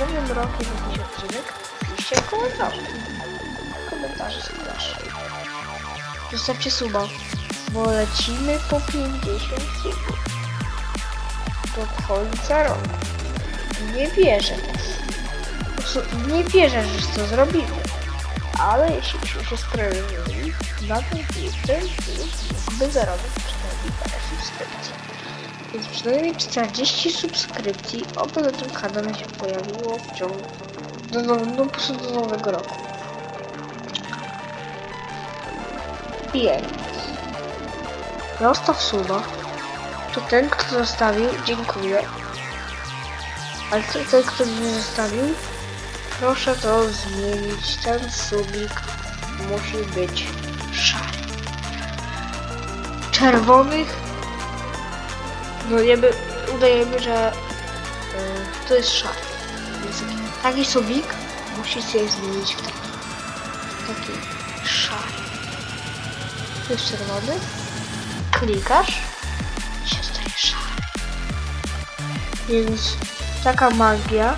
nowym rokiem jakiś odcinek? Piszcie w komentarzu. Komentarze są nasze. Zostawcie suba, bo lecimy po 50 subów. Do końca roku. Nie wierzę. Prostu Nie wierzę, że to zrobimy. Ale jeśli byśmy się sprawili, na tym filmie mógłby zarobić przynajmniej parę subskrypcji. Więc przynajmniej 40 subskrypcji, oby na tym kanale się pojawiło w ciągu do, no, no, do nowego roku. Więc zostaw suba. To ten, kto zostawił, dziękuję. Ale ten, ten kto nie zostawił, proszę to zmienić. Ten subik musi być szary. Czerwonych no niby udajemy, że y, to jest szary. Więc taki subik musi się zmienić w taki, taki szary. Tu jest czerwony. Klikasz i się staje szary. Więc taka magia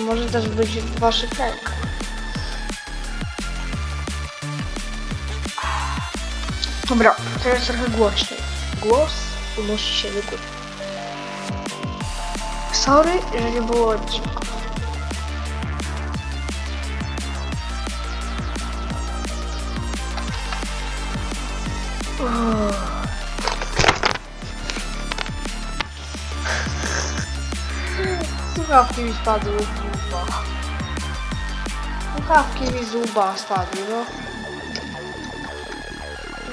może też być w waszych rękach. Dobra, teraz trochę głośniej. Głos unosi się do góry. Sorry, że nie było odcinku. Uff. Słuchawki mi spadły z zuba. Słuchawki mi z zuba spadły, no.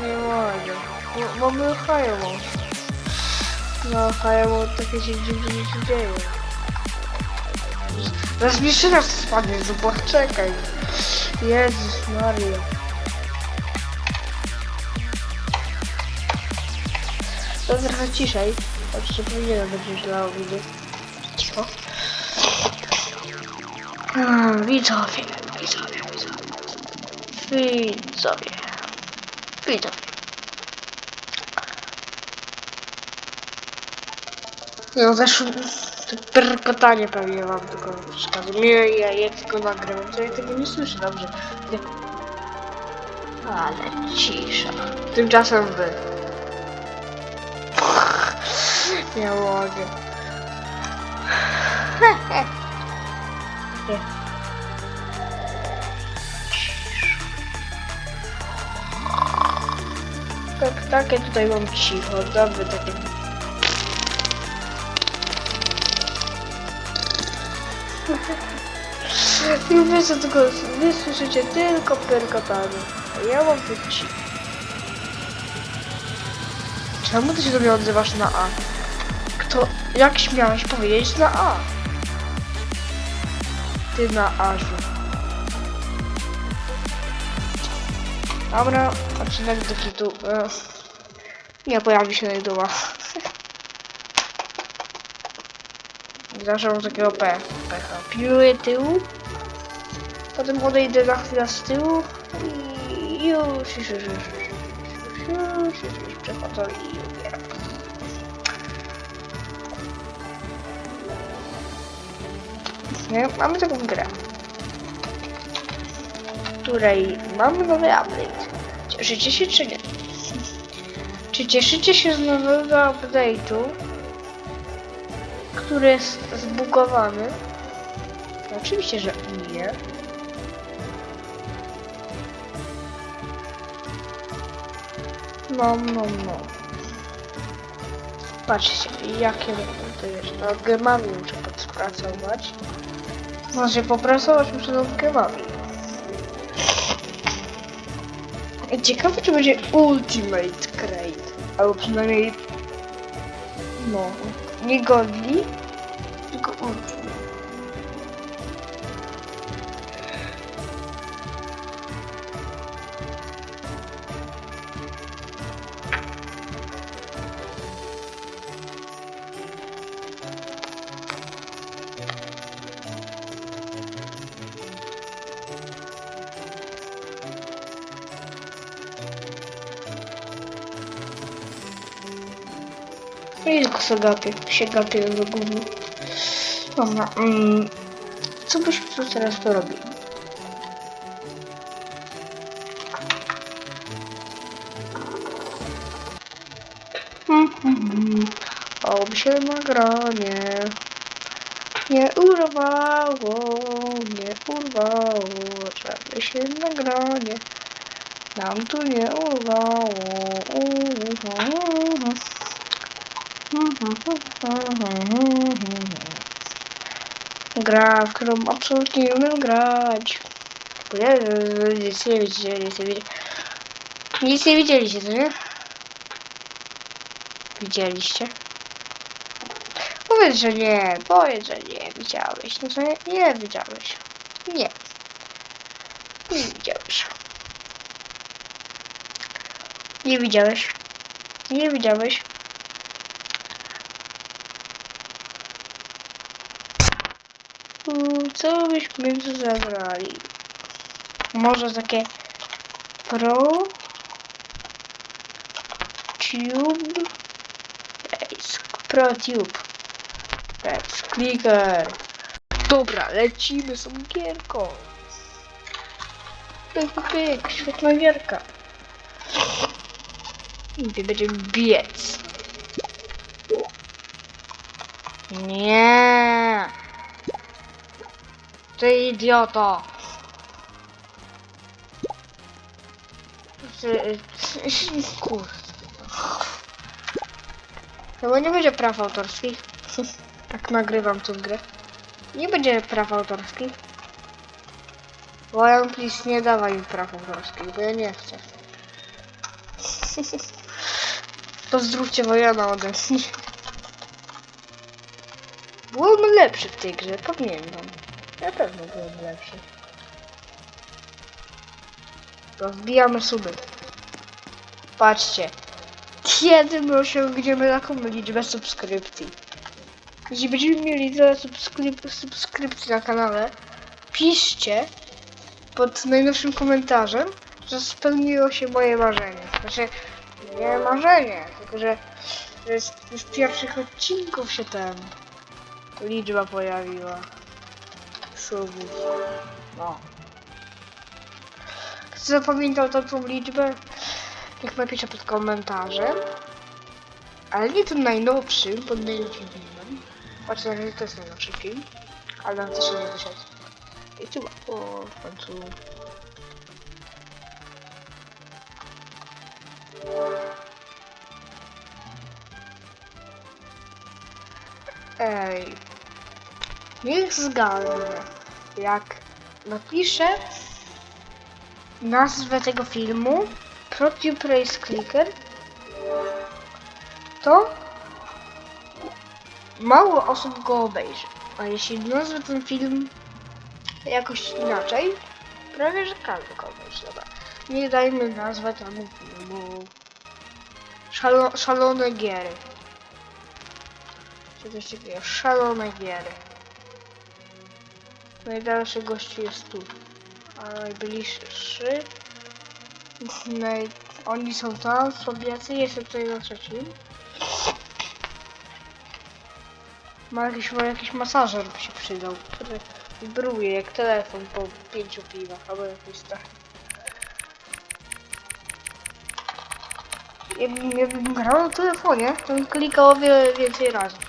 Nie mogę. No, mamy Ohio. No Ohio takie się dziwnie się dzieje. Zaraz mi szyna spadnie z zuba, czekaj. Jezus Maria. To trochę ciszej. Oczywiście powinienem być źle widzę. Cicho. Hmm, widzowie, widzowie, widzowie. Widzowie. Widzowie. No zeszło... To perkotanie pewnie wam tylko przeszkadza. Ja, ja tylko nagrywam, to ja tego nie słyszę dobrze. Nie. Ale cisza. Tymczasem wy. Nie mogę. Nie. Tak, takie tutaj mam cicho, dobry takie. I wy co tylko, wy słyszycie tylko perkotanie, a ja mam tu cicho. Czemu ty się do mnie odzywasz na A? Kto, jak śmiałeś powiedzieć na A? Ty na Ażu. Dobra, odcinek do kitu. E, nie pojawi się najduma. Zawsze mam takiego P. Pecha. Piruję tyłu. Potem odejdę na chwilę z tyłu. I już, już, już, już, już, już, już, już i ubieram. Nie, mamy taką grę. Której mamy nowy update. Cieszycie się czy nie? Czy cieszycie się z nowego update'u, który jest zbugowany? Oczywiście, że nie. No, no, no. Patrzcie, jakie to jest. No, gemami muszę podpracować. Może popracować muszę nad gemami. Ciekawe, czy będzie Ultimate Crate. Albo przynajmniej... No, nie Godly, tylko Ultimate. Tylko się gapię, się gapię do gówno. Dobra, mm, co byśmy tu teraz porobili? Oby się nagranie nie urwało, nie urwało, żeby się nagranie nam tu nie urwało. Gra, w którą absolutnie nie umiem grać. Nic nie nic nie. Nic nie widzieliście, co nie? Widzieliście? Powiedz, że nie, powiedz, że nie widziałeś. No co nie? Nie widziałeś. Nie. Nie widziałeś. Nie widziałeś. Nie widziałeś. Co byśmy tu zabrali? Może takie Pro Tube? Pro Tube. Let's clicker. Dobra, lecimy z gierką. Pyk, pyk, świetna gierka. I będziemy biec? Nie Ty idioto Ty, kurde Chyba nie będzie praw autorskich. tak nagrywam tą grę. Nie będzie praw autorskich. Wojan, please, nie dawaj mi praw autorskich, bo ja nie chcę. Pozdrówcie Wojana ode mnie. Byłem lepszy w tej grze, pamiętam. Na pewno byłem lepszy. Rozbijamy suby. Patrzcie. Kiedy my osiągniemy taką liczbę subskrypcji? Jeśli będziemy mieli tyle subskryp subskrypcji na kanale, piszcie pod najnowszym komentarzem, że spełniło się moje marzenie. Znaczy, nie marzenie, tylko że z, z pierwszych odcinków się ten liczba pojawiła. Subów. No. Kto zapamiętał tą, liczbę? Niech napisze pod komentarzem. Ale nie tym najnowszym, pod najnowszym filmem. Chociaż to jest najnowszy film. Ale on też nie wyszedł. I tu o, w końcu. Ej. Niech zgadnę. Jak napiszę nazwę tego filmu ProTube Race Clicker to mało osób go obejrzy. A jeśli nazwę ten film jakoś inaczej, prawie że każdy go obejrzy. Dobra. Nie dajmy nazwę temu filmu Szalo, Szalone Giery. Czy coś takiego? Szalone Giery. Najdalszy gościu jest tu. A najbliższy Naj... Oni są tam, słabiacy, jestem tutaj na trzecim. Ma jakiś, ma jakiś masażer by się przydał, który wibruje jak telefon po pięciu piwach, albo jakiś tak. Jakbym, jakbym grał na telefonie, to bym klikał o wiele więcej razy.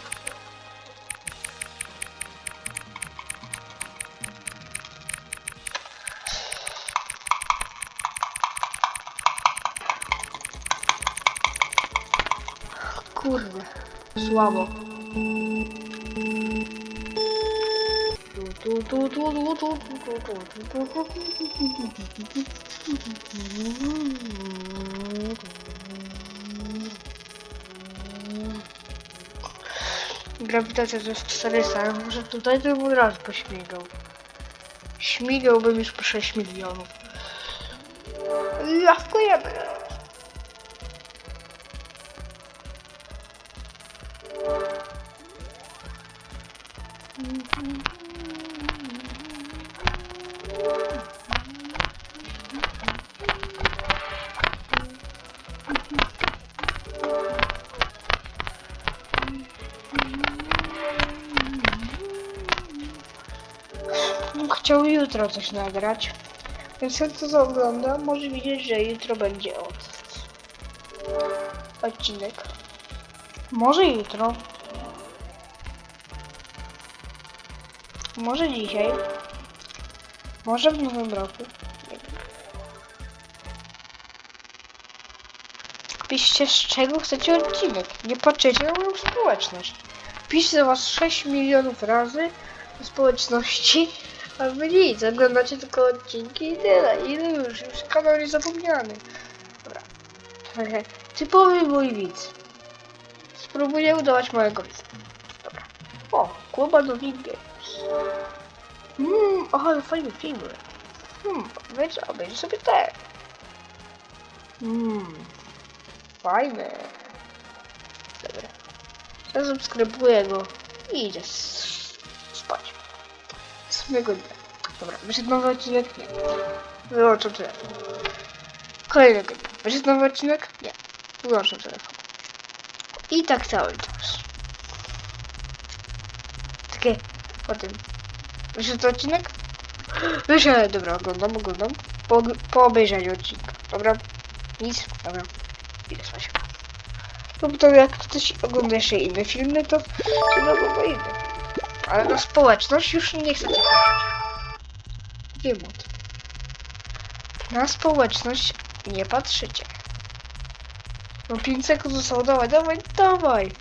Słabo. Tu, tu, tu, tu, tu, tu, tu. Grawitacja to jest 400, ale może tutaj to bym od razu pośmigał. Śmigałbym już po 6 milionów. Jaskujemy. Chciał jutro coś nagrać. Więc ten co ogląda może widzieć, że jutro będzie od... odcinek. Może jutro. Może dzisiaj. Może w nowym roku. Piszcie z czego chcecie odcinek. Nie patrzycie na moją społeczność. Piszcie do was 6 milionów razy społeczności, a wy nic, oglądacie tylko odcinki i tyle. I już, już kanał jest zapomniany. Dobra. Trochę typowy mój widz. Spróbuję udawać mojego widza. Dobra. O, Kuba do Games. Mmm, ale fajny film. Hmm, obejrzę, obejrzę sobie te. Mmm, fajne. Dobra. Zasubskrybuję go i spać. Samego dnia. Dobra, wyszedł nowy odcinek? Nie. Wyłączam telefon. Kolejnego dnia. Wyszedł nowy odcinek? Nie. Wyłączam telefon. I tak cały czas. Takie po tym. Wyszedł odcinek? Wyszedł, dobra, oglądam, oglądam. Po, po obejrzeniu odcinka. Dobra. Nic, dobra. Idę spać. Lub to jak ktoś ogląda jeszcze inne filmy, to to ogląda inne. Ale na społeczność już nie chcecie patrzeć. Wiem o tym. Na społeczność nie patrzycie. No 5 sekund zostało, dawaj, dawaj, dawaj!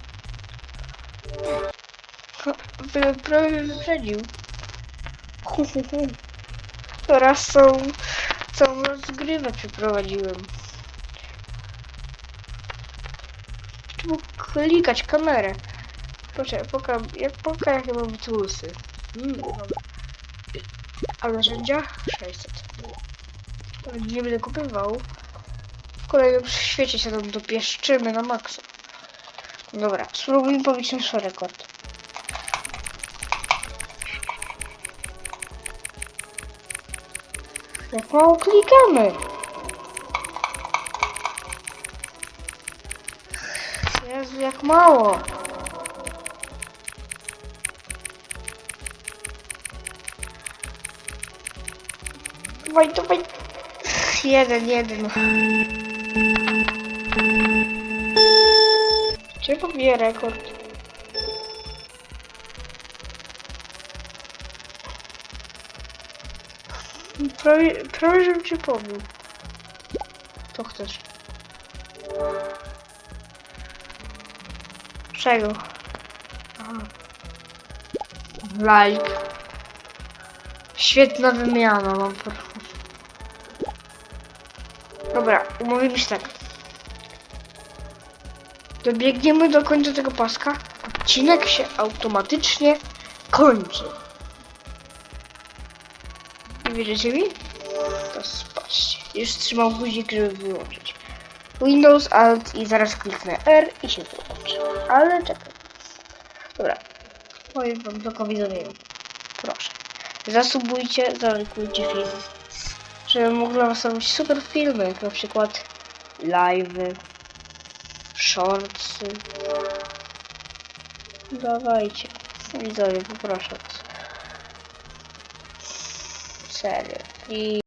Prawie mnie wyprzedził. Hu, hu, hu. Teraz są całą rozgrywę przeprowadziłem. Trzeba klikać kamerę. Proszę, poka, jak poka jakie mam tłusy. Mm. A narzędzia? 600. Nie będę kupywał. W kolejnym świecie się tam dopieszczymy na maksa. Dobra, spróbujmy pobić nasz rekord. Jak mało klikamy. Jezu, jak mało. Dawaj, dawaj. Jeden, jeden. Czy pobiję rekord? Prawie, prawie żebym cię pobił. Co chcesz? Czego? Aha. Like. Świetna wymiana mam po Dobra, umówimy się tak. Dobiegniemy do końca tego paska. Odcinek się automatycznie kończy. Nie wierzycie mi? To spatrzcie. Już trzymał guzik, żeby wyłączyć. Windows, Alt i zaraz kliknę R i się wyłączy. Ale czekaj. Dobra. Powiem wam tylko widzowie. Proszę. Zasubujcie, zalajkujcie film. Żebym mógł dla was robić super filmy, jak na przykład live'y, shortsy. Dawajcie. Widzowie, poproszę. Serio. I